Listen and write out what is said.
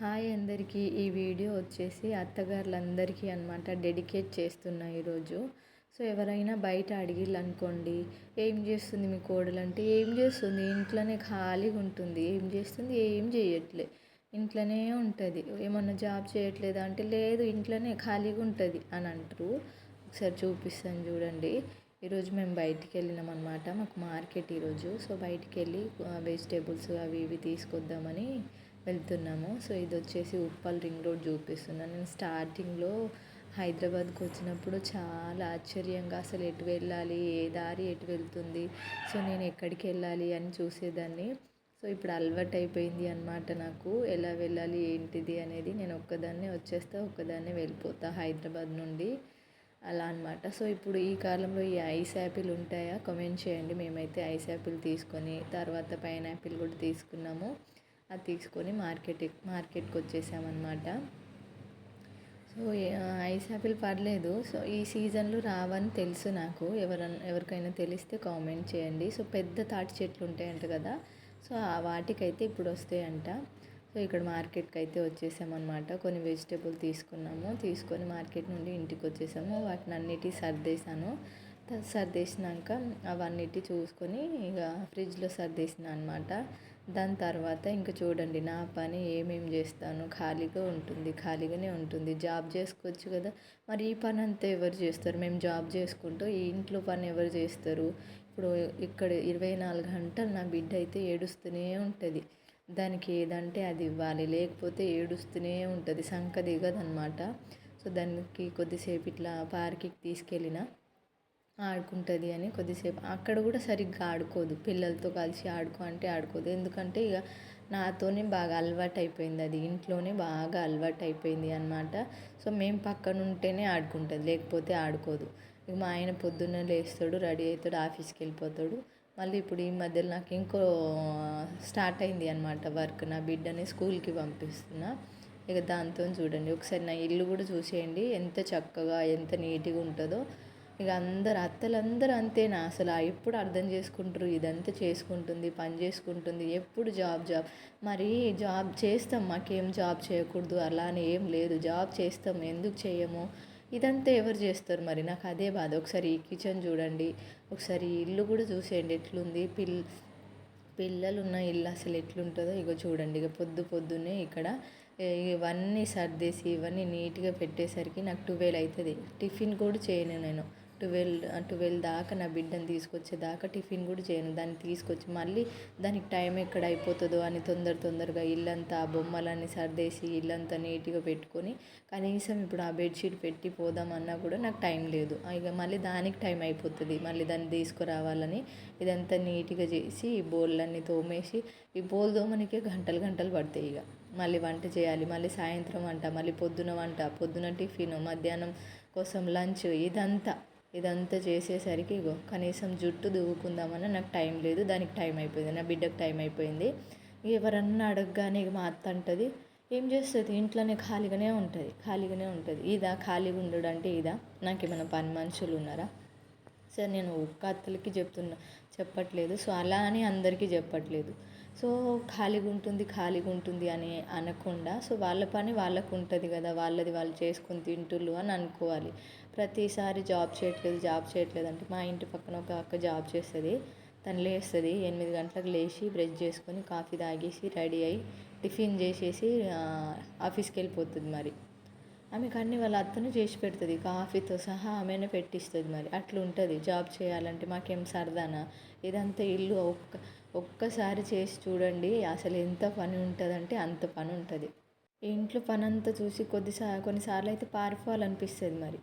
Hi అందరికీ. ఈ video వచ్చేసి అత్తగారులందరికీ అనమాట డెడికేట్ చేస్తున్నా ఈరోజు. సో ఎవరైనా బయట అడిగిల్లనుకోండి ఏం చేస్తుంది మీ కోడలు అంటే ఏం చేస్తుంది? ఇంట్లోనే ఖాళీగా ఉంటుంది. ఏం చేస్తుంది? ఏం చేయట్లే. ఇంట్లోనే ఉంటుంది. ఏమన్నా జాబ్ చేయట్లేదా? అంటే లేదు ఇంట్లోనే ఖాళీగా ఉంటుంది. అని అంటారు. ఒకసారి చూపిస్తాను చూడండి. ఈరోజు మేము బయటికి వెళ్ళినాం అనమాట మాకు మార్కెట్ ఈరోజు. సో బయటికి వెళ్ళి వెజిటేబుల్స్ అవి ఇవి తీసుకొద్దామని వెళ్తున్నాము. సో ఇది వచ్చేసి ఉప్పల్ రింగ్ రోడ్ చూపిస్తున్నాను నేను స్టార్టింగ్లో హైదరాబాద్కి వచ్చినప్పుడు చాలా ఆశ్చర్యంగా అసలు ఎటు వెళ్ళాలి ఏ దారి ఎటు వెళ్తుంది సో నేను ఎక్కడికి వెళ్ళాలి అని చూసేదాన్ని. సో ఇప్పుడు అలవాటు అయిపోయింది అనమాట నాకు. ఎలా వెళ్ళాలి ఏంటిది అనేది నేను ఒక్కదాన్నే వచ్చేస్తా ఒక్కదాన్నే వెళ్ళిపోతా హైదరాబాద్ నుండి. అలా అనమాట సో ఇప్పుడు ఈ కాలంలో ఈ ఐస్ యాపిల్ ఉంటాయా? కమెంట్ చేయండి. మేమైతే ఐస్ యాపిల్ తీసుకొని తర్వాత పైనాపిల్ కూడా తీసుకున్నాము. అది తీసుకొని మార్కెట్ మార్కెట్కి వచ్చేసామన్నమాట. సో ఐస్ యాపిల్ పర్లేదు. సో ఈ సీజన్లో రావని తెలుసు నాకు. ఎవరన్నా ఎవరికైనా తెలిస్తే కామెంట్ చేయండి. సో పెద్ద తాటి చెట్లు ఉంటాయంట కదా. సో వాటికైతే ఇప్పుడు వస్తాయంట. సో ఇక్కడ మార్కెట్కి అయితే వచ్చేసామన్నమాట. కొన్ని వెజిటేబుల్ తీసుకున్నాము. తీసుకొని మార్కెట్ నుండి ఇంటికి వచ్చేసాము. వాటిని అన్నిటి సర్దేశాను. సర్దేసినాక అవన్నిటి చూసుకొని ఇక ఫ్రిడ్జ్లో సర్దేసిన అనమాట దాని తర్వాత ఇంకా చూడండి నా పని ఏమేమి చేస్తాను? ఖాళీగా ఉంటుంది ఖాళీగానే ఉంటుంది. జాబ్ చేసుకోవచ్చు కదా. మరి ఈ పని అంతా ఎవరు చేస్తారు? మేము జాబ్ చేసుకుంటూ ఈ ఇంట్లో పని ఎవరు చేస్తారు? ఇప్పుడు ఇక్కడ ఇరవై నాలుగు గంటలు నా బిడ్డ అయితే ఏడుస్తూనే ఉంటుంది. దానికి ఏదంటే అది ఇవ్వాలి. లేకపోతే ఏడుస్తూనే ఉంటుంది. సంక దిగదనమాట సో దానికి కొద్దిసేపు ఇట్లా పార్క్కి తీసుకెళ్ళిన ఆడుకుంటుంది అని కొద్దిసేపు. అక్కడ కూడా సరిగ్గా ఆడుకోదు. పిల్లలతో కలిసి ఆడుకో అంటే ఆడుకోదు. ఎందుకంటే ఇక నాతోనే బాగా అలవాటు అయిపోయింది అది. ఇంట్లోనే బాగా అలవాటు అయిపోయింది అనమాట సో మేము పక్కన ఉంటేనే ఆడుకుంటుంది. లేకపోతే ఆడుకోదు. ఇక మా ఆయన పొద్దున్నే లేస్తాడు రెడీ అవుతాడు ఆఫీస్కి వెళ్ళిపోతాడు మళ్ళీ ఇప్పుడు ఈ మధ్యలో నాకు ఇంకో స్టార్ట్ అయింది అనమాట వర్క్. నా బిడ్డని స్కూల్కి పంపిస్తున్నా. ఇక దాంతో చూడండి. ఒకసారి నా ఇల్లు కూడా చూసేయండి. ఎంత చక్కగా ఎంత నీట్గా ఉంటుందో. ఇక అందరు అత్తలందరూ అంతేనా? అసలు ఎప్పుడు అర్థం చేసుకుంటారు? ఇదంతా చేసుకుంటుంది పని చేసుకుంటుంది ఎప్పుడు జాబ్ జాబ్. మరి జాబ్ చేస్తాం మాకేం జాబ్ చేయకూడదు అలా అని ఏం లేదు. జాబ్ చేస్తాం ఎందుకు చేయము? ఇదంతా ఎవరు చేస్తారు మరి? నాకు అదే బాధ. ఒకసారి ఈ కిచెన్ చూడండి. ఒకసారి ఇల్లు కూడా చూసేయండి ఎట్లుంది? పిల్ పిల్లలు ఉన్న ఇల్లు అసలు ఎట్లుంటుందో ఇగో చూడండి. ఇక పొద్దు పొద్దున్నే ఇక్కడ ఇవన్నీ సర్దేసి ఇవన్నీ నీట్గా పెట్టేసరికి నాకు ట్వెల్వ్ అవుతుంది టిఫిన్ కూడా చేయను నేను. ట్వెల్వ్ ట్వెల్వ్ దాకా నా బిడ్డను తీసుకొచ్చేదాకా టిఫిన్ కూడా చేయను. దాన్ని తీసుకొచ్చి మళ్ళీ దానికి టైం ఎక్కడ అయిపోతుందో అని తొందర తొందరగా ఇల్లంతా బొమ్మలన్నీ సర్దేసి ఇల్లంతా నీట్గా పెట్టుకొని కనీసం ఇప్పుడు ఆ బెడ్షీట్ పెట్టి పోదామన్నా కూడా నాకు టైం లేదు. ఇక మళ్ళీ దానికి టైం అయిపోతుంది. మళ్ళీ దాన్ని తీసుకురావాలని ఇదంతా నీట్గా చేసి ఈ బోళ్ళన్నీ తోమేసి ఈ బోల్ తోమనికే గంటలు గంటలు పడతాయి ఇక. మళ్ళీ వంట చేయాలి మళ్ళీ సాయంత్రం వంట మళ్ళీ పొద్దున వంట పొద్దున టిఫిన్ మధ్యాహ్నం కోసం లంచ్ ఇదంతా. ఇదంతా చేసేసరికి ఇగో కనీసం జుట్టు దువ్వుకుందామని నాకు టైం లేదు దానికి టైం అయిపోయింది నా బిడ్డకు టైం అయిపోయింది. ఎవరన్నా అడగగానే ఇక మా అత్త అంటుంది ఏం చేస్తుంది? ఇంట్లోనే ఖాళీగానే ఉంటుంది ఖాళీగానే ఉంటుంది. ఇదా? ఖాళీగా ఉండడం అంటే ఇదా? నాకు ఏమైనా పని మనుషులు ఉన్నారా? సరే నేను ఒక్క అత్తలకి చెప్తున్నా చెప్పట్లేదు. సో అలా అని అందరికీ చెప్పట్లేదు. సో ఖాళీగా ఉంటుంది ఖాళీగా ఉంటుంది అని అనకుండా సో వాళ్ళ పని వాళ్ళకు ఉంటుంది కదా వాళ్ళది వాళ్ళు చేసుకుని తింటుళ్ళు అని అనుకోవాలి. ప్రతిసారి జాబ్ చేయట్లేదు జాబ్ చేయట్లేదు అంటే మా ఇంటి పక్కన ఒక అక్క జాబ్ చేస్తుంది. తను లేస్తుంది ఎనిమిది గంటలకు లేచి బ్రష్ చేసుకొని కాఫీ తాగేసి రెడీ అయ్యి టిఫిన్ చేసేసి ఆఫీస్కి వెళ్ళిపోతుంది మరి. ఆమెకు అన్ని వాళ్ళ అత్తను చేసి పెడుతుంది కాఫీతో సహా ఆమెనే పెట్టిస్తుంది మరి. అట్లా ఉంటుంది జాబ్ చేయాలంటే మాకేం సరదానా? ఇదంతా ఇల్లు ఒక్క ఒక్కసారి చేసి చూడండి అసలు ఎంత పని ఉంటుందంటే అంత పని ఉంటుంది. ఇంట్లో పని అంతా చూసి కొద్దిసా కొన్నిసార్లు అయితే పారిపోవాలనిపిస్తుంది మరి.